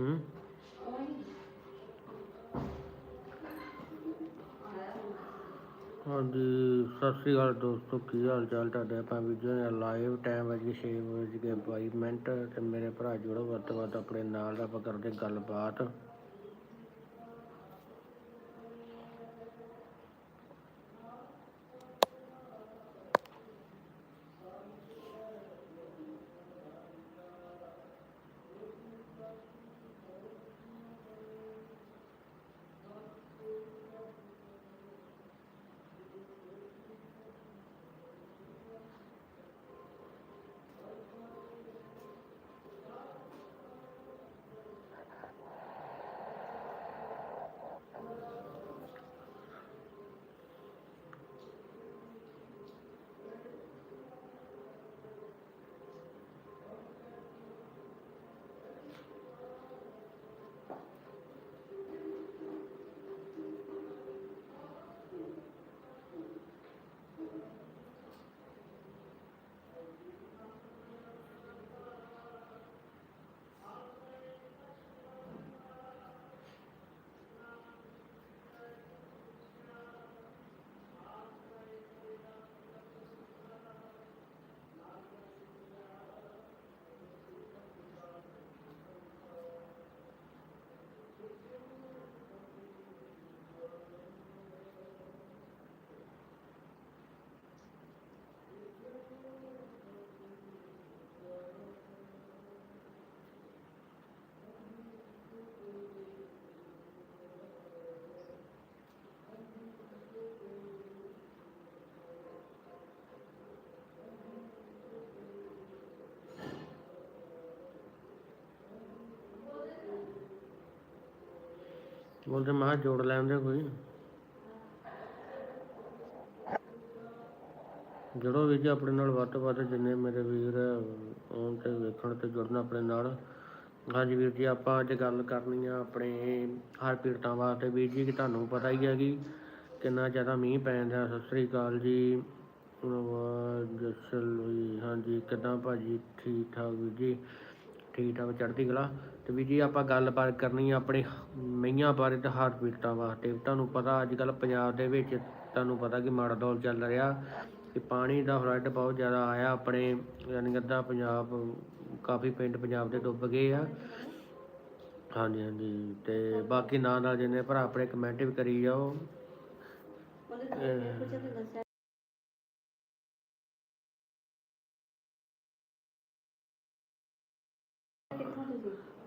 ਹੂੰ। ਹਾਂਜੀ, ਸਤਿ ਸ਼੍ਰੀ ਅਕਾਲ ਦੋਸਤੋ, ਕੀ ਹਾਲ ਚਾਲ ਤੁਹਾਡੇ? ਆਪਾਂ ਵੀਡੀਓ ਨੇ ਲਾਈਵ ਟਾਈਮ ਹੈ ਜੀ 6 ਵਜੇ 22 ਮਿੰਟ, ਤੇ ਮੇਰੇ ਭਰਾ ਜੁੜੋ, ਵੱਧ ਤੋਂ ਵੱਧ ਆਪਣੇ ਨਾਲ ਆਪਾਂ ਕਰਦੇ ਗੱਲਬਾਤ। ਬੋਲਦੇ ਮਾਂ ਜੋੜ ਲੈਂਦੇ ਕੋਈ। ਜੁੜੋ ਵੀ ਜੀ ਆਪਣੇ ਨਾਲ ਵੱਧ ਤੋਂ ਵੱਧ ਜਿੰਨੇ ਮੇਰੇ ਵੀਰ ਆਉਣ ਤੇ ਵੇਖਣ ਤੇ ਜੁੜਨ ਆਪਣੇ ਨਾਲ। ਹਾਂਜੀ ਵੀਰ ਜੀ, ਆਪਾਂ ਅੱਜ ਗੱਲ ਕਰਨੀ ਆ ਆਪਣੇ ਹਰ ਪੀੜਤਾਂ ਵਾਸਤੇ। ਵੀਰ ਜੀ, ਕਿ ਤੁਹਾਨੂੰ ਪਤਾ ਹੀ ਹੈ ਕਿ ਕਿੰਨਾ ਜ਼ਿਆਦਾ ਮੀਂਹ ਪੈਣ ਡਿਆ। ਸਤਿ ਸ੍ਰੀ ਅਕਾਲ ਜੀ। ਧੰਨਵਾਦ ਜਸਲ ਵੀ ਹਾਂਜੀ, ਕਿੱਦਾਂ ਭਾਜੀ? ਠੀਕ ਠਾਕ ਵੀਰ ਜੀ? ਠੀਕ ਠਾਕ, ਚੜ੍ਹਦੀ ਕਲਾ? ਤੇ ਵੀ ਜੀ ਆਪਾਂ ਗੱਲਬਾਤ ਕਰਨੀ ਆ ਆਪਣੇ ਮਈਆਂ ਬਾਰੇ ਤੇ ਹਾਰਟ ਪੀੜਤਾਂ ਵਾਸਤੇ। ਤੁਹਾਨੂੰ ਪਤਾ ਅੱਜ ਕੱਲ ਪੰਜਾਬ ਦੇ ਵਿੱਚ ਤੁਹਾਨੂੰ ਪਤਾ ਕਿ ਮਾੜਾ ਦੌਰ ਚੱਲ ਰਿਹਾ ਕਿ ਪਾਣੀ ਦਾ ਫਲੱਡ ਬਹੁਤ ਜ਼ਿਆਦਾ ਆਇਆ। ਆਪਣੇ ਯਾਨੀ ਕਿ ਅੱਧਾ ਪੰਜਾਬ, ਕਾਫੀ ਪਿੰਡ ਪੰਜਾਬ ਦੇ ਡੁੱਬ ਗਏ ਆ। ਹਾਂਜੀ ਹਾਂਜੀ। ਤੇ ਬਾਕੀ ਨਾਲ ਨਾਲ ਜਿੰਨੇ ਭਰਾ ਆਪਣੇ ਕਮੈਂਟ ਵੀ ਕਰੀ ਜਾਓ।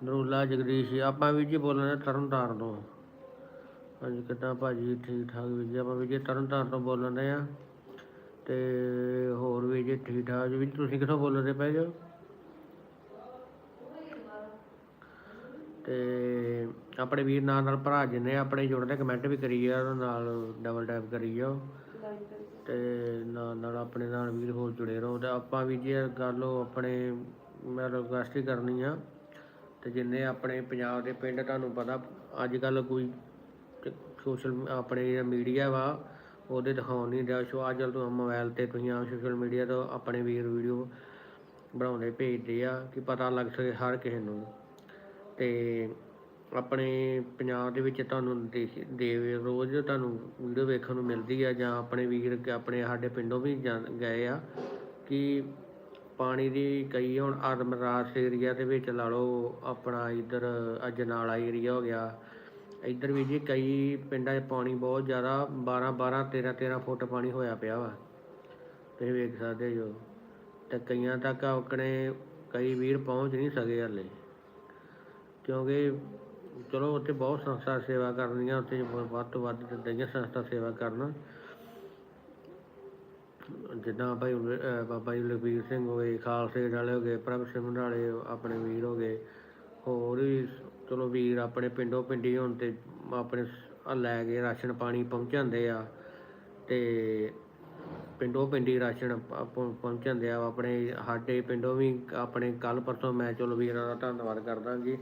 ਨਰੂਲਾ ਜਗਦੀਸ਼ ਜੀ, ਆਪਾਂ ਵੀ ਜੀ ਬੋਲਣਾ ਤਰਨ ਤਾਰਨ ਤੋਂ। ਹਾਂਜੀ ਕਿੱਦਾਂ ਭਾਜੀ? ਠੀਕ ਠਾਕ ਵੀ ਜੀ? ਆਪਾਂ ਵੀ ਜੀ ਤਰਨ ਤਾਰਨ ਤੋਂ ਬੋਲਣ ਰਹੇ ਆ। ਤੇ ਹੋਰ ਵੀ ਜੀ ਠੀਕ ਠਾਕ ਜੀ? ਜੀ, ਤੁਸੀਂ ਕਿੱਥੋਂ ਬੋਲਦੇ ਪਏ ਜੋ? ਤੇ ਆਪਣੇ ਵੀਰ ਨਾਲ ਨਾਲ ਭਰਾ ਜਿੰਨੇ ਆਪਣੇ ਜੁੜਦੇ ਕਮੈਂਟ ਵੀ ਕਰੀ ਜਾ ਨਾਲ ਡਬਲ ਟੈਪ ਕਰੀ ਜਾਓ। ਤੇ ਨਾਲ ਨਾਲ ਆਪਣੇ ਨਾਲ ਵੀਰ ਹੋਰ ਜੁੜੇ ਰਹੋ। ਤੇ ਆਪਾਂ ਵੀ ਜੀ ਇਹ ਗੱਲ ਆਪਣੇ ਮੈਂ ਰਿਕੁਐਸਟ ਹੀ ਕਰਨੀ ਆ। ਤੇ ਜਿੰਨੇ ਆਪਣੇ ਪੰਜਾਬ ਦੇ ਪਿੰਡ, ਤੁਹਾਨੂੰ ਪਤਾ ਅੱਜ ਕੱਲ ਕੋਈ ਸੋਸ਼ਲ ਆਪਣੇ ਜਿਹੜਾ ਮੀਡੀਆ ਵਾ, ਉਹਦੇ ਦਿਖਾਉਣ ਨਹੀਂ ਰਿਹਾ ਸ਼ੋ ਅੱਜ ਕੱਲ੍ਹ ਤੋਂ ਮੋਬਾਈਲ ਤੇ ਤੁਸੀਂ ਆ ਸੋਸ਼ਲ ਮੀਡੀਆ ਤੋਂ ਆਪਣੇ ਵੀਰ ਵੀਡੀਓ ਬਣਾਉਂਦੇ ਭੇਜਦੇ ਆ ਕਿ ਪਤਾ ਲੱਗ ਸਕੇ ਹਰ ਕਿਸੇ ਨੂੰ। ਤੇ ਆਪਣੇ ਪੰਜਾਬ ਦੇ ਵਿੱਚ ਤੁਹਾਨੂੰ ਦੇਖ- ਦੇ ਰੋਜ਼ ਤੁਹਾਨੂੰ ਵੀਡੀਓ ਵੇਖਣ ਨੂੰ ਮਿਲਦੀ ਆ ਜਾਂ ਆਪਣੇ ਵੀਰ, ਆਪਣੇ ਸਾਡੇ ਪਿੰਡੋਂ ਵੀ ਜਾਂ- ਗਏ ਆ ਕਿ ਪਾਣੀ ਦੀ ਕਈ ਹੁਣ ਆਦਮਰਾਜ ਏਰੀਆ ਦੇ ਵਿੱਚ ਲਾ ਲਓ, ਆਪਣਾ ਇੱਧਰ ਅਜਨਾਲਾ ਏਰੀਆ ਹੋ ਗਿਆ। ਇੱਧਰ ਵੀ ਜੀ ਕਈ ਪਿੰਡਾਂ 'ਚ ਪਾਣੀ ਬਹੁਤ ਜ਼ਿਆਦਾ 12 12 13 13 ਫੁੱਟ ਪਾਣੀ ਹੋਇਆ ਪਿਆ ਵਾ। ਤੁਸੀਂ ਵੇਖ ਸਕਦੇ ਜੋ ਤੇ ਕਈਆਂ ਤੱਕ ਆਪਣੇ ਕਈ ਵੀਰ ਪਹੁੰਚ ਨਹੀਂ ਸਕੇ ਹਲੇ। ਕਿਉਂਕਿ ਚਲੋ ਉੱਥੇ ਬਹੁਤ ਸੰਸਥਾ ਸੇਵਾ ਕਰਨੀਆਂ, ਉੱਥੇ ਵੱਧ ਤੋਂ ਵੱਧ ਦਈਆਂ ਸੰਸਥਾ ਸੇਵਾ ਕਰਨ। ਜਿੱਦਾਂ ਭਾਈ ਉਲ- ਅਹ ਬਾਬਾ ਜੀ ਲਖਬੀਰ ਸਿੰਘ ਹੋ ਗਏ, ਖਾਲਸੇ ਵਾਲੇ ਹੋ ਗਏ, ਪ੍ਰਭ ਸਿੰਘ ਵਾਲੇ ਆਪਣੇ ਵੀਰ ਹੋ ਗਏ। ਹੋਰ ਵੀ ਚਲੋ ਵੀਰ ਆਪਣੇ ਪਿੰਡੋਂ ਪਿੰਡੀ ਹੁਣ ਤੇ ਆਪਣੇ ਸ- ਆਹ ਲੈ ਕੇ ਰਾਸ਼ਨ ਪਾਣੀ ਪਹੁੰਚਾਉਂਦੇ ਆ ਤੇ ਪਿੰਡੋਂ ਪਿੰਡੀ ਰਾਸ਼ਨ ਪ- ਪਹੁੰ- ਪਹੁੰਚਾਉਂਦੇ ਆ। ਆਪਣੇ ਸਾਡੇ ਪਿੰਡੋਂ ਵੀ ਆਪਣੇ ਕੱਲ ਪਰਸੋਂ ਮੈਂ ਚਲੋ ਵੀਰਾਂ ਦਾ ਧੰਨਵਾਦ ਕਰਦਾ ਜੀ।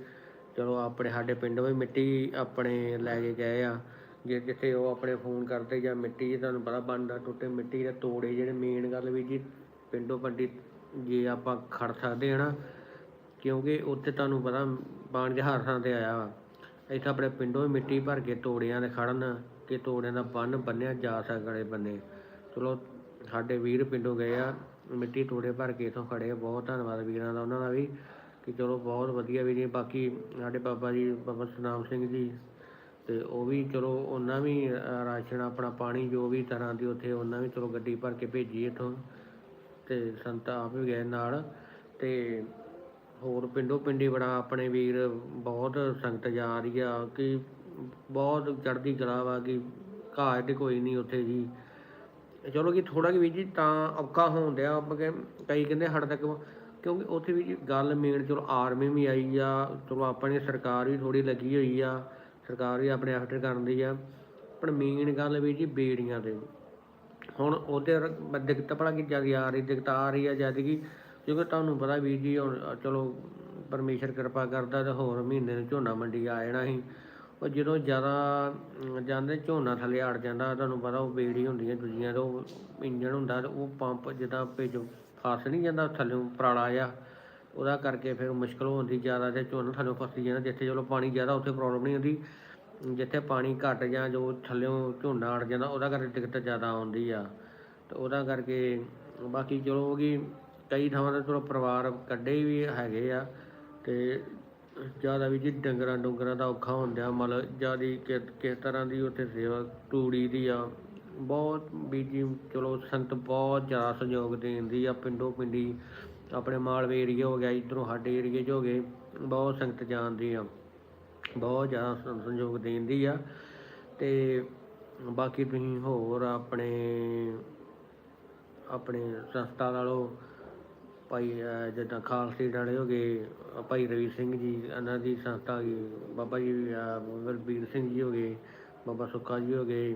ਚਲੋ ਆਪਣੇ ਸਾਡੇ ਪਿੰਡੋਂ ਵੀ ਮਿੱਟੀ ਆਪਣੇ ਲੈ ਕੇ ਗਏ ਆ। ਜੇ, ਜਿੱਥੇ ਉਹ ਆਪਣੇ ਫੋਨ ਕਰਦੇ ਜਾਂ ਮਿੱਟੀ ਤੁਹਾਨੂੰ ਪਤਾ ਬਣਦਾ ਟੁੱਟੇ ਮਿੱਟੀ ਦੇ ਤੋੜੇ ਜਿਹੜੇ ਮੇਨ ਗੱਲ ਵੀ ਜੀ, ਪਿੰਡੋਂ ਪੰਡੀ ਜੇ ਆਪਾਂ ਖੜ ਸਕਦੇ ਹਾਂ ਨਾ, ਕਿਉਂਕਿ ਉੱਥੇ ਤੁਹਾਨੂੰ ਪਤਾ ਪਾਣੀ ਦੇ ਥਾਂ ਤੇ ਆਇਆ ਵਾ। ਇੱਥੇ ਆਪਣੇ ਪਿੰਡੋਂ ਮਿੱਟੀ ਭਰ ਕੇ ਤੋੜਿਆਂ ਦੇ ਖੜਨ ਕਿ ਤੋੜਿਆਂ ਦਾ ਬੰਨ ਬੰਨਿਆ ਜਾ ਸਕੜੇ ਬੰਨੇ। ਚਲੋ, ਸਾਡੇ ਵੀਰ ਪਿੰਡੋਂ ਗਏ ਆ, ਮਿੱਟੀ ਤੋੜੇ ਭਰ ਕੇ ਇਥੋਂ ਖੜੇ ਆ, ਬਹੁਤ ਧੰਨਵਾਦ ਵੀਰਾਂ ਦਾ ਉਹਨਾਂ ਦਾ ਵੀ, ਕਿ ਚਲੋ ਬਹੁਤ ਵਧੀਆ ਵੀ ਜੀ। ਬਾਕੀ ਸਾਡੇ ਬਾਬਾ ਜੀ, ਬਾਬਾ ਸਤਨਾਮ ਸਿੰਘ ਜੀ ਤੇ ਉਹ ਵੀ ਚਲੋ ਉਹਨਾਂ ਵੀ ਰਾਸ਼ਨ ਆਪਣਾ ਪਾਣੀ ਜੋ ਵੀ ਤਰ੍ਹਾਂ ਦੀ ਉੱਥੇ ਉਹਨਾਂ ਵੀ ਚਲੋ ਗੱਡੀ ਭਰ ਕੇ ਭੇਜੀ ਇੱਥੋਂ। ਤੇ ਸੰਤ ਆਪ ਵੀ ਗਏ ਨਾਲ। ਤੇ ਹੋਰ ਪਿੰਡੋਂ ਪਿੰਡੀ ਬੜਾ ਆਪਣੇ ਵੀਰ ਬਹੁਤ ਸੰਗਤ ਜਾ ਰਹੀ ਆ ਕਿ ਬਹੁਤ ਚੜ੍ਹਦੀ ਕਲਾ ਵਾ ਕਿ ਘਾਟ ਤੇ ਕੋਈ ਨਹੀਂ ਉੱਥੇ ਜੀ। ਚਲੋ ਕਿ ਥੋੜਾ ਕਿ ਵੀ ਜੀ ਤਾਂ ਔਖਾ ਹੋਣ ਡਿਆ ਆਪਾਂ ਕਿ ਕਈ ਕਹਿੰਦੇ ਹੜ ਤੱਕ ਕਿਉਂਕਿ ਉੱਥੇ ਵੀ ਜੀ ਗੱਲ ਮੇਨ ਚਲੋ ਆਰਮੀ ਵੀ ਆਈ ਆ, ਚਲੋ ਆਪਣੀ ਸਰਕਾਰ ਵੀ ਥੋੜੀ ਲੱਗੀ ਹੋਈ ਆ। ਸਰਕਾਰ ਵੀ ਆਪਣੇ ਐਫਰਟ ਕਰਨ ਦੀ ਆ, ਪਰ ਮੇਨ ਗੱਲ ਵੀ ਜੀ ਬੇੜੀਆਂ ਦੇ। ਹੁਣ ਉਹਦੇ ਦਿੱਕਤ ਭਲਾ ਕਿ ਜ਼ਿਆਦਾ ਆ ਰਹੀ, ਦਿੱਕਤ ਆ ਰਹੀ ਆ ਜਦ ਕਿ ਕਿਉਂਕਿ ਤੁਹਾਨੂੰ ਪਤਾ ਵੀਰ ਜੀ ਹੁਣ ਚਲੋ ਪਰਮੇਸ਼ਰ ਕਿਰਪਾ ਕਰਦਾ ਤੇ ਹੋਰ ਮਹੀਨੇ ਨੂੰ ਝੋਨਾ ਮੰਡੀ ਆ ਜਾਣਾ ਸੀ। ਉਹ ਜਦੋਂ ਜ਼ਿਆਦਾ ਜਾਂਦੇ ਝੋਨਾ ਥੱਲੇ ਅੜ ਜਾਂਦਾ, ਤੁਹਾਨੂੰ ਪਤਾ ਉਹ ਬੇੜੀ ਹੁੰਦੀ ਹੈ ਦੂਜੀਆਂ ਤੋਂ, ਇੰਜਣ ਹੁੰਦਾ ਤੇ ਉਹ ਪੰਪ ਜਿੱਦਾਂ ਭੇਜੋ, ਫਸ ਨਹੀਂ ਜਾਂਦਾ ਥੱਲਿਓਂ ਪਰਾਲਾ ਆ ਉਹਦਾ ਕਰਕੇ ਫਿਰ ਮੁਸ਼ਕਲ ਹੁੰਦੀ ਜ਼ਿਆਦਾ ਤੇ ਝੋਨਾ ਥੱਲੇ ਫਸੀ ਜਾਂਦਾ, ਜਿੱਥੇ ਚਲੋ ਪਾਣੀ ਜ਼ਿਆਦਾ ਉੱਥੇ ਪ੍ਰੋਬਲਮ ਨਹੀਂ ਹੁੰਦੀ। ਜਿੱਥੇ ਪਾਣੀ ਘੱਟ ਜਾਂ ਜੋ ਥੱਲਿਓਂ ਝੋਨਾ ਅੜ ਜਾਂਦਾ, ਉਹਦਾ ਕਰਕੇ ਦਿੱਕਤ ਜ਼ਿਆਦਾ ਆਉਂਦੀ ਆ। ਤੇ ਉਹਦਾ ਕਰਕੇ ਬਾਕੀ ਚਲੋ ਕਿ ਕਈ ਥਾਵਾਂ ਤੇ ਚਲੋ ਪਰਿਵਾਰ ਕੱਢੇ ਵੀ ਹੈਗੇ ਆ ਤੇ ਜ਼ਿਆਦਾ ਵੀ ਜੀ ਡੰਗਰਾਂ ਡੁੰਗਰਾਂ ਦਾ ਔਖਾ ਹੁੰਦਾ, ਮਤਲਬ ਜਿਆਦੀ ਕਿਸ ਕਿਸ ਤਰ੍ਹਾਂ ਦੀ ਉੱਥੇ ਸੇਵਾ ਟੂੜੀ ਦੀ ਆ, ਬਹੁਤ ਬੀਜੀ ਚਲੋ ਸੰਤ ਬਹੁਤ ਜ਼ਿਆਦਾ ਸਹਿਯੋਗ ਦਿੰਦੀ ਆ, ਪਿੰਡੋਂ ਪਿੰਡੀ ਆਪਣੇ ਮਾਲਵੇ ਏਰੀਆ ਹੋ ਗਿਆ ਇਧਰੋਂ ਸਾਡੇ ਏਰੀਏ 'ਚ ਹੋ ਗਏ ਬਹੁਤ ਸੰਗਤ ਜਾਣਦੀ ਆ ਬਹੁਤ ਜ਼ਿਆਦਾ ਸੰਯੋਗ ਸਹਿਯੋਗ ਦੇਂਦੀ ਆ। ਤੇ ਬਾਕੀ ਤੁਸੀਂ ਹੋਰ ਆਪਣੇ ਆਪਣੇ ਸੰਸਥਾ ਨਾਲੋਂ ਭਾਈ ਜਿੱਦਾਂ ਖਾਲਸੇ ਵਾਲੇ ਹੋ ਗਏ ਭਾਈ ਰਵੀ ਸਿੰਘ ਜੀ ਇਹਨਾਂ ਦੀ ਸੰਸਥਾ ਗਈ ਬਾਬਾ ਜੀ ਅਹ, ਬਲਬੀਰ ਸਿੰਘ ਜੀ ਹੋ ਗਏ ਬਾਬਾ ਸੁੱਖਾ ਜੀ ਹੋ ਗਏ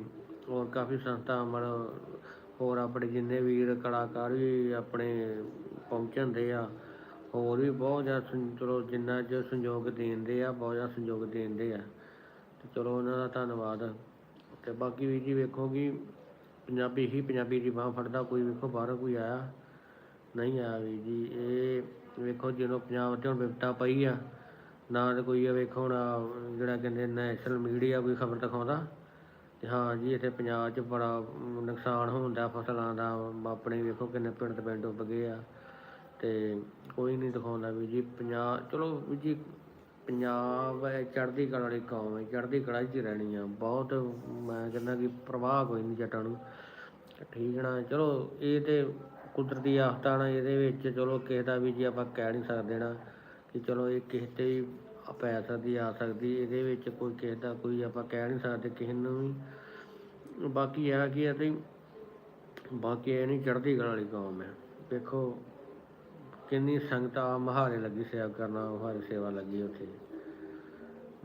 ਹੋਰ ਕਾਫੀ ਸੰਸਥਾ ਮਤਲਬ ਹੋਰ ਆਪਣੇ ਜਿੰਨੇ ਵੀਰ ਕਲਾਕਾਰ ਵੀ ਆਪਣੇ ਪਹੁੰਚਣਦੇ ਆ। ਹੋਰ ਵੀ ਬਹੁਤ ਜ਼ਿਆਦਾ ਸੰ- ਚਲੋ ਜਿੰਨਾ ਜੋ ਸੰਯੋਗ ਦੇਂਦੇ ਆ ਬਹੁਤ ਜ਼ਿਆਦਾ ਸੰਯੋਗ ਦੇਂਦੇ ਆ। ਤੇ ਚਲੋ ਉਹਨਾਂ ਦਾ ਧੰਨਵਾਦ। ਤੇ ਬਾਕੀ ਵੀ ਜੀ ਵੇਖੋ ਕਿ ਪੰਜਾਬੀ ਹੀ ਪੰਜਾਬੀ ਦੀ ਬਾਂਹ ਫੜਦਾ ਕੋਈ ਵੇਖੋ ਬਾਹਰੋਂ ਕੋਈ ਆਇਆ? ਨਹੀਂ ਆਇਆ ਵੀ ਜੀ। ਇਹ ਵੇਖੋ ਜਦੋਂ ਪੰਜਾਬ ਤੇ ਹੁਣ ਵਿਪਤਾ ਪਈ ਆ ਨਾ ਤਾਂ ਕੋਈ ਇਹ ਵੇਖੋ ਹੁਣ ਆਹ ਜਿਹੜਾ ਕਹਿੰਦੇ ਨੈਸ਼ਨਲ ਮੀਡੀਆ ਕੋਈ ਖਬਰ ਦਿਖਾਉਂਦਾ। ਤੇ ਹਾਂ ਜੀ ਇੱਥੇ ਪੰਜਾਬ 'ਚ ਬੜਾ ਅਮ, ਨੁਕਸਾਨ ਦਾ ਫਸਲਾਂ ਦਾ। ਆਪਣੇ ਵੇਖੋ ਕਿੰਨੇ ਪਿੰਡ ਤੇ ਪਿੰਡ ਡੁੱਬ ਗਏ ਆ। ਤੇ ਕੋਈ ਨਹੀਂ ਦਿਖਾਉਂਦਾ ਵੀ ਜੀ ਪੰਜਾਬ ਚਲੋ ਵੀ ਜੀ ਪੰਜਾਬ ਹੈ, ਚੜ੍ਹਦੀ ਕਲਾ ਵਾਲੀ ਕੌਮ ਹੈ, ਚੜ੍ਹਦੀ ਕਲਾ 'ਚ ਰਹਿਣੀ ਆ। ਬਹੁਤ ਮੈਂ ਕਹਿੰਦਾ ਕਿ ਪ੍ਰਵਾਹ ਕੋਈ ਨਹੀਂ ਜੱਟਾਂ ਨੂੰ। ਠੀਕ ਨਾ, ਚਲੋ ਇਹ ਤੇ ਕੁਦਰਤੀ ਆਫਤਾਂ ਨਾ, ਇਹਦੇ ਵਿੱਚ ਚਲੋ ਕਿਸੇ ਦਾ ਵੀ ਜੀ ਆਪਾਂ ਕਹਿ ਨਹੀਂ ਸਕਦੇ ਨਾ ਕਿ ਚਲੋ ਇਹ ਕਿਸੇ ਤੇ ਵੀ ਪੈ ਸਕਦੀ, ਆ ਸਕਦੀ, ਇਹਦੇ ਵਿੱਚ ਕੋਈ ਕਿਸੇ ਦਾ ਕੋਈ ਆਪਾਂ ਕਹਿ ਨਹੀਂ ਸਕਦੇ, ਕਿਸੇ ਨੂੰ ਵੀ। ਬਾਕੀ ਇਹ ਆ ਕਿ ਅਤੇ ਬਾਕੀ ਇਹ ਨਹੀਂ ਚੜ੍ਹਦੀ ਕਲਾ ਵਾਲੀ ਕੌਮ ਹੈ। ਦੇਖੋ ਕਿੰਨੀ ਸੰਗਤਾਂ ਆ ਮਹਾਰੇ ਲੱਗੀ ਸੇਵਾ ਕਰਨਾ, ਮਹਾਰੇ ਸੇਵਾ ਲੱਗੀ ਉੱਥੇ।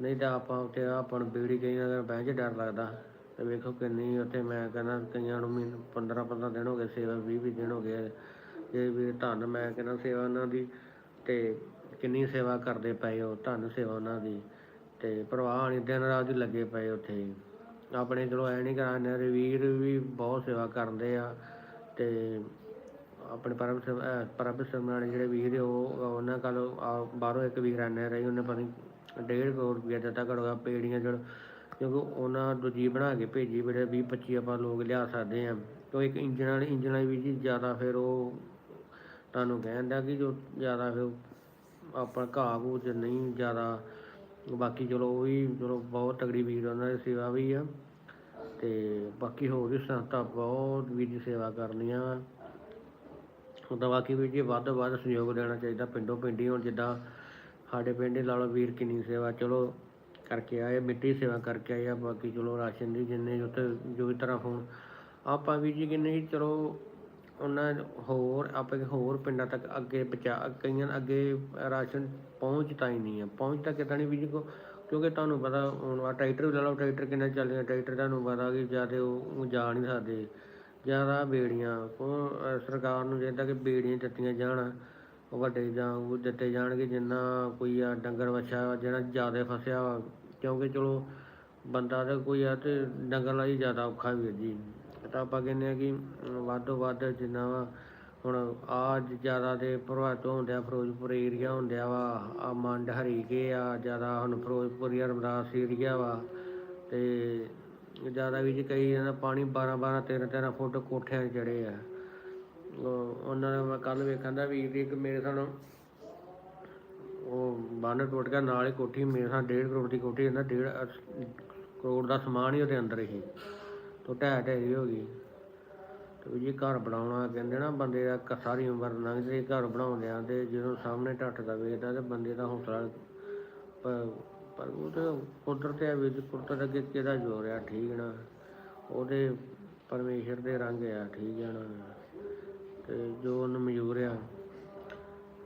ਨਹੀਂ ਤਾਂ ਆਪਾਂ ਉੱਥੇ ਆਪਾਂ ਨੂੰ ਬੀੜੀ ਕਈਆਂ ਦਾ ਬਹਿ ਕੇ ਡਰ ਲੱਗਦਾ। ਤੇ ਵੇਖੋ ਕਿੰਨੀ ਉੱਥੇ ਮੈਂ ਕਹਿੰਦਾ ਕਈਆਂ ਨੂੰ ਮਹੀਨੇ 15 15 ਦਿਨ ਹੋ ਗਏ, ਸੇਵਾ 20 20 ਦਿਨ ਹੋ ਗਏ। ਇਹ ਵੀ ਧੰਨ ਮੈਂ ਕਹਿੰਦਾ ਸੇਵਾ ਉਹਨਾਂ ਦੀ ਤੇ ਕਿੰਨੀ ਸੇਵਾ ਕਰਦੇ ਪਏ ਉਹ ਧੰਨ ਸੇਵਾ ਉਹਨਾਂ ਦੀ। ਤੇ ਪ੍ਰਵਾਹ ਨਹੀਂ ਦਿਨ ਰਾਤ ਹੀ ਲੱਗੇ ਪਏ ਉੱਥੇ। ਆਪਣੇ ਚਲੋ ਐ ਨਹੀਂ ਕਰਾਂਦੇ ਵੀਰ ਵੀ ਬਹੁਤ ਸੇਵਾ ਕਰਦੇ ਆ। ਤੇ ਆਪਣੇ ਪਰਮ ਸਿਮ- ਅਹ ਪਰਮ ਸਿਮਰਨ ਜਿਹੜੇ ਵੀਰ ਉਹ ਉਹਨਾਂ ਕੱਲ ਬਾਹਰੋਂ ਇੱਕ ਵੀਰ ਆਨੇ ਰਹੀ ਉਹਨੇ ਪਤਾ ਨਹੀਂ ਡੇਢ ਕਰੋੜ ਰੁਪਇਆ ਦਿੱਤਾ ਘੜੋਗਾ ਪੇੜੀਆਂ ਜੜ ਕਿਉਂਕਿ ਉਹਨਾਂ ਦੂਜੀ ਬਣਾ ਕੇ ਭੇਜੀ ਬੜੇ 20 25 ਆਪਾਂ ਲੋਕ ਲਿਆ ਸਕਦੇ ਆ ਕਿਉਂ ਇੱਕ ਇੰਜਨ ਵਾਲੀ ਇੰਜਨ ਵਾਲੀ ਵੀ ਜੀ, ਜ਼ਿਆਦਾ ਫਿਰ ਉਹ ਤੁਹਾਨੂੰ ਕਹਿੰਦਾ ਕਿ ਜੋ ਜ਼ਿਆਦਾ ਫਿਰ ਆਪਾਂ ਘਾਹ ਘੂ ਚ ਨਹੀਂ ਜ਼ਿਆਦਾ, ਬਾਕੀ ਚਲੋ ਉਹ ਵੀ, ਚਲੋ ਬਹੁਤ ਤਗੜੀ ਵੀਰ ਉਹਨਾਂ ਦੀ ਸੇਵਾ ਵੀ ਆ। ਤੇ ਬਾਕੀ ਹੋਰ ਵੀ ਸੰਸਥਾ ਬਹੁਤ ਵੀਰ ਦੀ ਸੇਵਾ ਕਰਨੀਆਂ ਉਹਦਾ ਬਾਕੀ ਵੀ ਜੀ ਵੱਧ ਤੋਂ ਵੱਧ ਸਹਿਯੋਗ ਦੇਣਾ ਚਾਹੀਦਾ ਪਿੰਡੋਂ ਪਿੰਡੀ ਹੁਣ ਜਿੱਦਾਂ ਸਾਡੇ ਪਿੰਡ ਹੀ ਲਾ ਲਓ ਵੀਰ ਕਿੰਨੀ ਸੇਵਾ, ਚਲੋ ਕਰਕੇ ਆਏ, ਮਿੱਟੀ ਸੇਵਾ ਕਰਕੇ ਆਏ ਆ, ਬਾਕੀ ਚਲੋ ਰਾਸ਼ਨ ਦੀ ਜਿੰਨੇ ਉੱਥੇ ਜੋ ਵੀ ਤਰ੍ਹਾਂ ਹੋਣ, ਆਪਾਂ ਵੀ ਜੀ ਕਿੰਨੇ ਸੀ ਚਲੋ ਉਹਨਾਂ ਹੋਰ, ਆਪਾਂ ਹੋਰ ਪਿੰਡਾਂ ਤੱਕ ਅੱਗੇ ਪਹੁੰਚਾ, ਕਈਆਂ ਅੱਗੇ ਰਾਸ਼ਨ ਪਹੁੰਚਦਾ ਹੀ ਨਹੀਂ ਆ, ਪਹੁੰਚਦਾ ਕਿੱਦਾਂ ਨਹੀਂ ਵੀ ਜੀ ਕੋ, ਕਿਉਂਕਿ ਤੁਹਾਨੂੰ ਪਤਾ ਹੁਣ ਆ ਟਰੈਕਟਰ ਵੀ ਲਾ ਲਓ, ਟਰੈਕਟਰ ਕਿੰਨੇ ਚੱਲੇ ਆ ਟਰੈਕਟਰ ਤੁਹਾਨੂੰ ਪਤਾ ਕਿ ਜ਼ਿਆਦਾ ਉਹ ਜਾ ਨਹੀਂ ਸਕਦੇ। ਜ਼ਿਆਦਾ ਬੇੜੀਆਂ। ਉਹ ਸਰਕਾਰ ਨੂੰ ਚਾਹੀਦਾ ਕਿ ਬੇੜੀਆਂ ਦਿੱਤੀਆਂ ਜਾਣ ਵੱਡੇ ਜਾਂ ਉਹ ਦਿੱਤੇ ਜਾਣਗੇ ਜਿੰਨਾ ਕੋਈ ਆ ਡੰਗਰ ਵੱਛਾ ਜਿਹੜਾ ਜ਼ਿਆਦਾ ਫਸਿਆ ਵਾ। ਕਿਉਂਕਿ ਚਲੋ, ਬੰਦਾ ਤਾਂ ਕੋਈ ਆ ਤੇ ਡੰਗਰ ਲਈ ਜ਼ਿਆਦਾ ਔਖਾ ਵੀਰ ਜੀ। ਤਾਂ ਆਪਾਂ ਕਹਿੰਦੇ ਆ ਕਿ ਵੱਧ ਤੋਂ ਵੱਧ ਜਿੰਨਾ ਵਾ, ਹੁਣ ਆ ਜ਼ਿਆਦਾ ਦੇ ਪ੍ਰਭਾਵਿਤ ਹੁੰਦੇ ਆ ਫਿਰੋਜ਼ਪੁਰ ਏਰੀਆ ਹੁੰਦਿਆ ਵਾ। ਆ ਮੰਡ ਹਰੀਕੇ ਆ, ਜ਼ਿਆਦਾ ਹੁਣ ਫਿਰੋਜ਼ਪੁਰ ਜਾਂ ਰਮਦਾਸ ਏਰੀਆ ਵਾ। ਤੇ ਜ਼ਿਆਦਾ ਵੀ ਜੀ ਕਈ ਇਹਨਾਂ ਪਾਣੀ 12 12 13 13 ਫੁੱਟ ਕੋਠਿਆਂ 'ਚ ਚੜੇ ਆ। ਉਹ- ਉਹਨਾਂ ਨੇ ਮੈਂ ਕੱਲ ਵੇਖਣ ਦਾ ਵੀਰ ਦੀ ਇੱਕ ਮੇਰੇ ਸਾਨੂੰ ਉਹ ਬੰਨ ਟੁੱਟ ਗਿਆ, ਨਾਲ ਹੀ ਕੋਠੀ ਮੇਰੇ ਨਾਲ 1.5 ਕਰੋੜ ਦੀ ਕੋਠੀ ਹੁੰਦਾ 1.5 ਕਰੋੜ ਦਾ ਸਮਾਨ ਹੀ ਉਹਦੇ ਅੰਦਰ ਹੀ ਤੋਂ ਢਹਿ ਢੇਰੀ ਹੋ ਗਈ। ਤੇ ਵੀ ਜੀ ਘਰ ਬਣਾਉਣਾ ਕਹਿੰਦੇ ਨਾ ਬੰਦੇ ਦਾ ਕ- ਸਾਰੀ ਉਮਰ ਲੰਘ ਜੇ ਘਰ ਬਣਾਉਂਦੇ ਆ ਤੇ ਜਦੋਂ ਸਾਹਮਣੇ ਢੱਟਦਾ ਵੇਖਦਾ ਤੇ ਬੰਦੇ ਦਾ ਹੌਸਲਾ ਪਰ ਉਹ ਤੇ ਕੁਦਰਤ ਹੈ ਵੀ ਕੁਦਰਤ ਅੱਗੇ ਕਿਹਦਾ ਜ਼ੋਰ ਆ? ਠੀਕ ਨਾ। ਉਹਦੇ ਪਰਮੇਸ਼ਰ ਦੇ ਰੰਗ ਆ, ਠੀਕ ਹੈ ਨਾ। ਤੇ ਜੋ ਉਹਨੂੰ ਮਜ਼ੂਰ ਆ।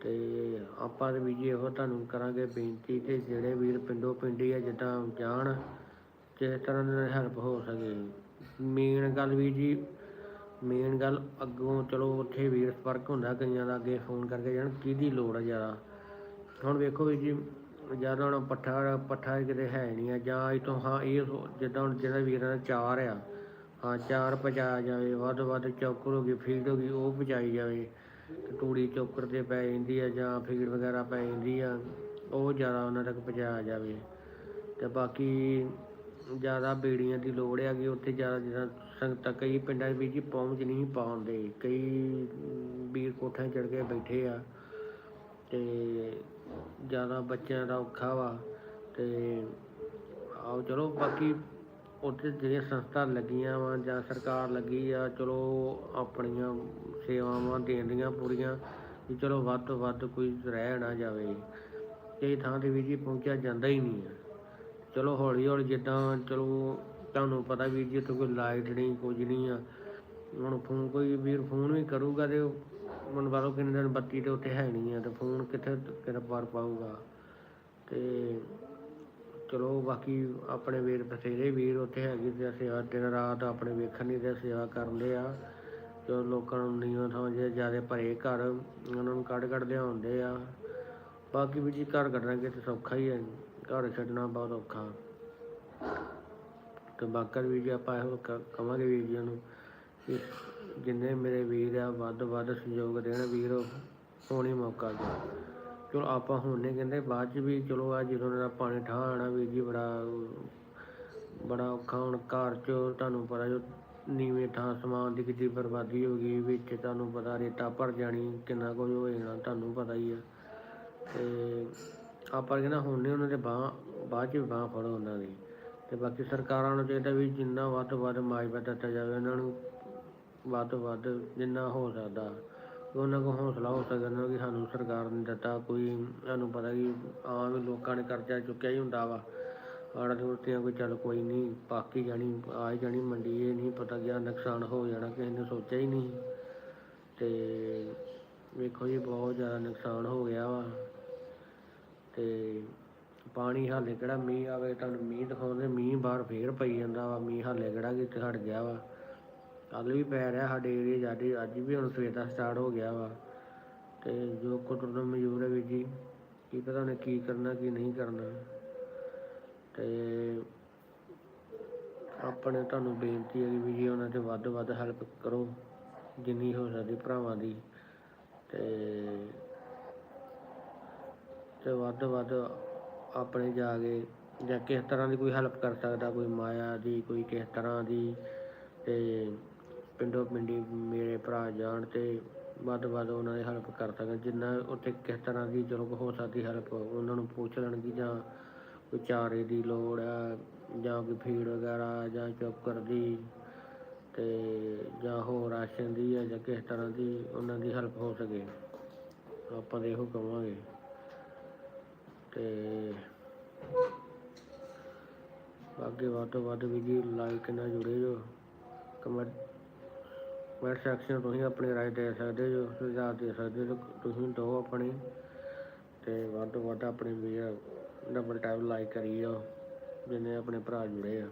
ਤੇ ਆਪਾਂ ਦੇ ਵੀ ਜੀ ਇਹੋ ਤੁਹਾਨੂੰ ਕਰਾਂਗੇ ਬੇਨਤੀ ਤੇ ਜਿਹੜੇ ਵੀਰ ਪਿੰਡੋਂ ਪਿੰਡੀ ਆ, ਜਿੱਦਾਂ ਜਾਣ ਕਿਸ ਤਰ੍ਹਾਂ ਦੀ ਹੈਲਪ ਹੋ ਸਕੇ। ਮੇਨ ਗੱਲ ਵੀ ਜੀ ਮੇਨ ਗੱਲ ਅੱਗੋਂ ਚਲੋ ਉੱਥੇ ਵੀਰ ਸੰਪਰਕ ਹੁੰਦਾ ਕਈਆਂ ਦਾ, ਅੱਗੇ ਫੋਨ ਕਰਕੇ ਜਾਣ, ਕਿਹਦੀ ਲੋੜ ਆ ਜ਼ਿਆਦਾ। ਹੁਣ ਵੇਖੋ ਵੀ ਜੀ ਜਦ ਹੁਣ ਪੱਠਾ ਪੱਠਾ ਕਿਤੇ ਹੈ ਨਹੀਂ ਆ, ਜਾਂ ਇਹ ਹਾਂ, ਇਹ ਜਿੱਦਾਂ ਹੁਣ ਜਿਹੜਾ ਵੀਰਾਂ ਦਾ ਚਾਰ ਆ, ਹਾਂ, ਚਾਰ ਪਹੁੰਚਾਇਆ ਜਾਵੇ, ਵੱਧ ਤੋਂ ਵੱਧ ਚੌਕਰ ਹੋ ਗਈ, ਫੀਡ ਹੋ ਗਈ, ਉਹ ਪਹੁੰਚਾਈ ਜਾਵੇ, ਤੇ ਤੂੜੀ ਚੌਕਰ ਤੇ ਪੈ ਜਾਂਦੀ ਆ, ਜਾਂ ਫੀਡ ਵਗੈਰਾ ਪੈ ਜਾਂਦੀ ਆ, ਉਹ ਜ਼ਿਆਦਾ ਉਹਨਾਂ ਤੱਕ ਪਹੁੰਚਾਇਆ ਜਾਵੇ। ਤੇ ਬਾਕੀ ਜ਼ਿਆਦਾ ਬੇੜੀਆਂ ਦੀ ਲੋੜ ਹੈ ਕਿ ਉੱਥੇ ਜ਼ਿਆਦਾ ਜਿੱਦਾਂ ਸੰਗਤਾਂ, ਕਈ ਪਿੰਡਾਂ ਵਿੱਚ ਜੀ ਪਹੁੰਚ ਨਹੀਂ ਪਾਉਂਦੇ, ਕਈ ਵੀਰ ਕੋਠਿਆਂ ਚੜ ਕੇ ਬੈਠੇ ਆ, ਤੇ ਜ਼ਿਆਦਾ ਬੱਚਿਆਂ ਦਾ ਔਖਾ ਵਾ ਤੇ ਆਓ ਚਲੋ ਬਾਕੀ ਉੱਥੇ ਜਿਹੜੀਆਂ ਸੰਸਥਾ ਲੱਗੀਆਂ ਵਾ ਜਾਂ ਸਰਕਾਰ ਲੱਗੀ ਆ, ਚਲੋ ਆਪਣੀਆਂ ਸੇਵਾਵਾਂ ਦੇਣ ਦੀਆਂ ਪੂਰੀਆਂ ਵੀ ਚਲੋ ਵੱਧ ਤੋਂ ਵੱਧ ਕੋਈ ਰਹਿ ਨਾ ਜਾਵੇ। ਕਈ ਥਾਂ ਤੇ ਵੀ ਜੀ ਪਹੁੰਚਿਆ ਜਾਂਦਾ ਹੀ ਨਹੀਂ ਆ। ਚਲੋ ਹੌਲੀ ਹੌਲੀ ਜਿੱਦਾਂ ਚਲੋ ਤੁਹਾਨੂੰ ਪਤਾ ਵੀ ਜੀ ਉੱਥੇ ਕੋਈ ਲਾਈਟ ਨਹੀਂ, ਕੁਝ ਨਹੀਂ ਆ। ਹੁਣ ਫੋਨ ਕੋਈ ਵੀਰ ਫੋਨ ਵੀ ਕਰੂਗਾ ਤੇ ਮਨ ਬਾਰੋ ਕਿੰਨੇ ਦਿਨ ਬੱਤੀ ਤੇ ਉੱਥੇ ਹੈ ਨਹੀਂ ਆ ਤੇ ਫੋਨ ਕਿੱਥੇ ਕਿਤੇ ਪਾਰ ਪਾਊਗਾ। ਤੇ ਚਲੋ ਬਾਕੀ ਆਪਣੇ ਵੀਰ ਬਥੇਰੇ ਵੀਰ ਉੱਥੇ ਹੈਗੇ ਤੇ ਸੇਵਾ ਦਿਨ ਰਾਤ ਆਪਣੇ ਵੇਖਣ ਦੀ ਤੇ ਸੇਵਾ ਕਰਦੇ ਆ। ਜੋ ਲੋਕਾਂ ਨੂੰ ਨੀਵਾਂ ਥਾਂ ਜੇ ਜ਼ਿਆਦਾ ਭਰੇ ਘਰ, ਉਹਨਾਂ ਨੂੰ ਕੱਢ ਕੱਢ ਲਿਆਉਂਦੇ ਆ। ਬਾਕੀ ਵੀ ਜੀ ਘਰ ਕੱਢਣਾ ਤੇ ਸੌਖਾ ਹੀ ਹੈ ਘਰ ਛੱਡਣਾ ਬਹੁਤ ਔਖਾ। ਤੇ ਬਾਕਰ ਵੀ ਜੀ ਆਪਾਂ ਇਹੋ ਕਵਾਂਗੇ ਵੀਰ ਜੀ ਨੂੰ ਜਿੰਨੇ ਮੇਰੇ ਵੀਰ ਆ, ਵੱਧ ਵੱਧ ਸਹਿਯੋਗ ਦੇਣ ਵੀਰ, ਹੋਣੀ ਮੌਕਾ ਦਿਓ। ਚਲੋ ਆਪਾਂ ਹੁਣ ਨਹੀਂ ਕਹਿੰਦੇ, ਬਾਅਦ ਚ ਵੀ ਚਲੋ ਆ ਜਦੋਂ ਦਾ ਪਾਣੀ ਠਾਹ ਆਣਾ ਵੀਰ ਜੀ, ਬੜਾ ਬੜਾ ਔਖਾ। ਹੁਣ ਘਰ ਚ ਤੁਹਾਨੂੰ ਪਤਾ ਜੋ ਨੀਵੇਂ ਥਾਂ ਸਮਾਨ ਦੀ ਕਿੰਨੀ ਬਰਬਾਦੀ ਹੋ ਗਈ, ਵਿੱਚ ਤੁਹਾਨੂੰ ਪਤਾ ਰੇਤਾ ਭਰ ਜਾਣੀ, ਕਿੰਨਾ ਕੁਝ ਹੋ ਜਾਣਾ, ਤੁਹਾਨੂੰ ਪਤਾ ਹੀ ਆ। ਤੇ ਆਪਾਂ ਕਹਿੰਦਾ ਹੁਣ ਨਹੀਂ ਉਹਨਾਂ ਦੇ ਬਾਂਹ, ਬਾਅਦ ਚ ਬਾਂਹ ਫੜੋ ਉਹਨਾਂ ਦੀ। ਤੇ ਬਾਕੀ ਸਰਕਾਰਾਂ ਨੂੰ ਚਾਹੀਦਾ ਵੀ ਜਿੰਨਾ ਵੱਧ ਤੋਂ ਵੱਧ ਮਾਜਵਾ ਦਿੱਤਾ ਜਾਵੇ, ਉਹਨਾਂ ਨੂੰ ਵੱਧ ਤੋਂ ਵੱਧ ਜਿੰਨਾ ਹੋ ਸਕਦਾ। ਉਹਨਾਂ ਕੋਲ ਹੌਸਲਾ ਹੋ ਸਕਦਾ ਕਿ ਸਾਨੂੰ ਸਰਕਾਰ ਨੇ ਦਿੱਤਾ। ਕੋਈ ਸਾਨੂੰ ਪਤਾ ਕਿ ਆਮ ਲੋਕਾਂ ਨੇ ਕਰਜ਼ਾ ਚੁੱਕਿਆ ਹੀ ਹੁੰਦਾ ਵਾ। ਆੜਾ ਰੋਟੀਆਂ ਕੋਈ ਚੱਲ ਕੋਈ ਨਹੀਂ ਪਾਕੀ ਜਾਣੀ, ਆ ਹੀ ਜਾਣੀ, ਮੰਡੀ ਇਹ ਨਹੀਂ ਪਤਾ ਗਿਆ ਨੁਕਸਾਨ ਹੋ ਜਾਣਾ, ਕਿਸੇ ਨੇ ਸੋਚਿਆ ਹੀ ਨਹੀਂ। ਤੇ ਵੇਖੋ ਜੀ, ਬਹੁਤ ਜ਼ਿਆਦਾ ਨੁਕਸਾਨ ਹੋ ਗਿਆ ਵਾ। ਤੇ ਪਾਣੀ ਹਾਲੇ ਕਿਹੜਾ ਮੀਂਹ ਆਵੇ, ਤੁਹਾਨੂੰ ਮੀਂਹ ਦਿਖਾਉਂਦੇ, ਮੀਂਹ ਬਾਹਰ ਫੇਰ ਪਈ ਜਾਂਦਾ ਵਾ। ਮੀਂਹ ਹਾਲੇ ਕਿਹੜਾ ਕਿਤੇ ਹਟ ਗਿਆ ਵਾ। ਕੱਲ ਵੀ ਪੈ ਰਿਹਾ ਸਾਡੇ ਏਰੀਏ ਜਾਂਦੇ ਅੱਜ ਵੀ ਹੁਣ ਸਵੇਰ ਦਾ ਸਟਾਰਟ ਹੋ ਗਿਆ ਵਾ। ਤੇ ਜੋ ਕੁਦਰਤ ਨੂੰ ਮਨਜ਼ੂਰ ਹੈ ਵੀ ਜੀ, ਕੀ ਪਤਾ ਉਹਨੇ ਕੀ ਕਰਨਾ, ਕੀ ਨਹੀਂ ਕਰਨਾ। ਤੇ ਆਪਣੇ ਤੁਹਾਨੂੰ ਬੇਨਤੀ ਹੈ ਵੀ ਜੀ, ਉਹਨਾਂ ਤੇ ਵੱਧ ਤੋਂ ਵੱਧ ਹੈਲਪ ਕਰੋ, ਜਿੰਨੀ ਹੋ ਸਕਦੀ ਭਰਾਵਾਂ ਦੀ। ਤੇ ਤੇ ਵੱਧ ਤੋਂ ਵੱਧ ਆਪਣੇ ਜਾ ਕੇ ਜਾਂ ਕਿਸ ਤਰ੍ਹਾਂ ਦੀ ਕੋਈ ਹੈਲਪ ਕਰ ਸਕਦਾ, ਕੋਈ ਮਾਇਆ ਦੀ, ਕੋਈ ਕਿਸ ਤਰ੍ਹਾਂ ਦੀ। ਤੇ ਪਿੰਡੋਂ ਪਿੰਡੀ ਮੇਰੇ ਭਰਾ ਜਾਣ ਤੇ ਵੱਧ ਤੋਂ ਵੱਧ ਉਹਨਾਂ ਦੀ ਹੈਲਪ ਕਰ ਸਕਣ। ਜਿੰਨਾ ਉੱਥੇ ਕਿਸ ਤਰ੍ਹਾਂ ਦੀ ਚਲੋ ਹੋ ਸਕਦੀ ਹੈਲਪ ਉਹਨਾਂ ਨੂੰ ਪੁੱਛ ਲੈਣਗੇ ਜਾਂ ਕੋਈ ਚਾਰੇ ਦੀ ਲੋੜ ਆ, ਜਾਂ ਕੋਈ ਫੀਡ ਵਗੈਰਾ, ਜਾਂ ਚੋਕਰ ਦੀ ਤੇ ਜਾਂ ਹੋਰ ਰਾਸ਼ਨ ਦੀ ਆ, ਜਾਂ ਕਿਸ ਤਰ੍ਹਾਂ ਦੀ ਉਹਨਾਂ ਦੀ ਹੈਲਪ ਹੋ ਸਕੇ। ਆਪਾਂ ਤਾਂ ਇਹੋ ਕਵਾਂਗੇ। ਤੇ ਬਾਕੀ ਵੱਧ ਤੋਂ ਵੱਧ ਵੀ ਜੀ ਲਾਈਕ ਨਾਲ ਜੁੜੇ ਜੋ ਕਮੈਂਟ ਕਮੈਂਟ ਸੈਕਸ਼ਨ ਤੁਸੀਂ ਆਪਣੀ ਰਾਏ ਦੇ ਸਕਦੇ ਜੋ ਸੁਝਾਅ ਦੇ ਸਕਦੇ ਜੋ ਤੁਸੀਂ ਦੋ ਆਪਣੀ ਤੇ ਵੱਧ ਤੋਂ ਵੱਧ ਆਪਣੇ ਵੀ ਡਬਲ ਟੈਪ ਲਾਈਕ ਕਰੀ ਜਿੰਨੇ ਆਪਣੇ ਭਰਾ ਜੁੜੇ ਆ।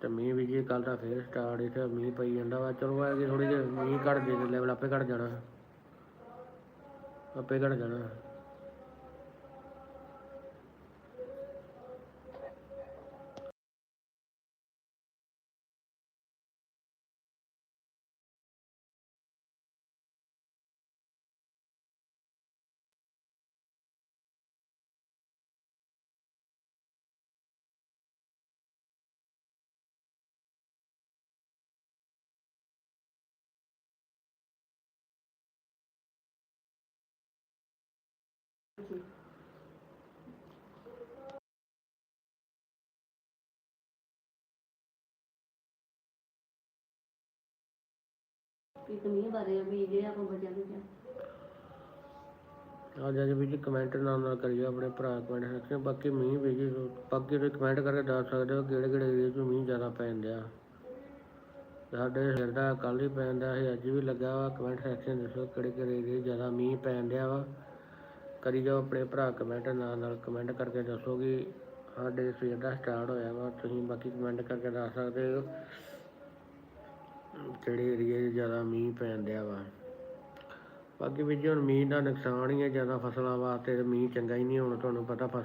ਤੇ ਮੀਂਹ ਵੀ ਜੀ ਕੱਲ ਦਾ ਫੇਰ ਸਟਾਰਟ ਇੱਥੇ ਮੀਂਹ ਪਈ ਜਾਂਦਾ ਵਾ, ਚਲੋ ਆ ਕਿ ਥੋੜੀ ਜਿਹੀ ਮੀਂਹ ਘਟ ਜੇ ਲੈਵਲ ਆਪੇ ਘਟ ਜਾਣਾ। ਆਪੇ ਘਟ ਜਾਣਾ। ਇੱਕ ਬਾਰੇ ਵੀ ਜਿਹੜੇ ਆਪਾਂ ਬਚਿਆ ਬਚਿਆ ਅੱਜ ਅੱਜ ਵੀ ਜੀ ਕਮੈਂਟ ਨਾਲ ਨਾਲ ਕਰਿਓ, ਆਪਣੇ ਭਰਾ ਕਮੈਂਟ ਸੈਕਸ਼ਨ ਬਾਕੀ ਮੀਂਹ ਵੀ ਜੀ, ਬਾਕੀ ਤੁਸੀਂ ਕਮੈਂਟ ਕਰਕੇ ਦੱਸ ਸਕਦੇ ਹੋ ਕਿਹੜੇ ਕਿਹੜੇ ਏਰੀਏ 'ਚ ਮੀਂਹ ਜ਼ਿਆਦਾ ਪੈਣ ਡਿਆ। ਸਾਡੇ ਸਿਰ ਦਾ ਕੱਲ੍ਹ ਹੀ ਪੈਣ ਸੀ, ਅੱਜ ਵੀ ਲੱਗਾ ਵਾ ਕਮੈਂਟ ਸੈਕਸ਼ਨ ਦੱਸੋ ਕਿਹੜੇ ਕਿਹੜੇ ਏਰੀਏ ਜ਼ਿਆਦਾ ਮੀਂਹ ਪੈਣ ਡਿਆ ਵਾ। ਕਰੀ ਜਾਓ ਆਪਣੇ ਭਰਾ ਕਮੈਂਟ ਨਾਲ ਨਾਲ ਕਮੈਂਟ ਕਰਕੇ ਦੱਸੋ ਕਿ ਸਾਡੇ ਸਵੇਰ ਦਾ ਸਟਾਰਟ ਹੋਇਆ ਵਾ। ਤੁਸੀਂ ਬਾਕੀ ਕਮੈਂਟ ਕਰਕੇ ਦੱਸ ਸਕਦੇ ਹੋ ਕਿਹੜੇ ਏਰੀਏ 'ਚ ਜ਼ਿਆਦਾ ਮੀਂਹ ਪੈਣ ਡਿਆ ਵਾ। ਬਾਕੀ ਵੀ ਜੀ, ਹੁਣ ਮੀਂਹ ਦਾ ਨੁਕਸਾਨ ਹੀ ਹੈ ਜ਼ਿਆਦਾ ਫਸਲਾਂ ਵਾਸਤੇ ਤੇ ਮੀਂਹ ਚੰਗਾ ਹੀ ਨਹੀਂ ਹੁਣ, ਤੁਹਾਨੂੰ ਪਤਾ ਫਸਲ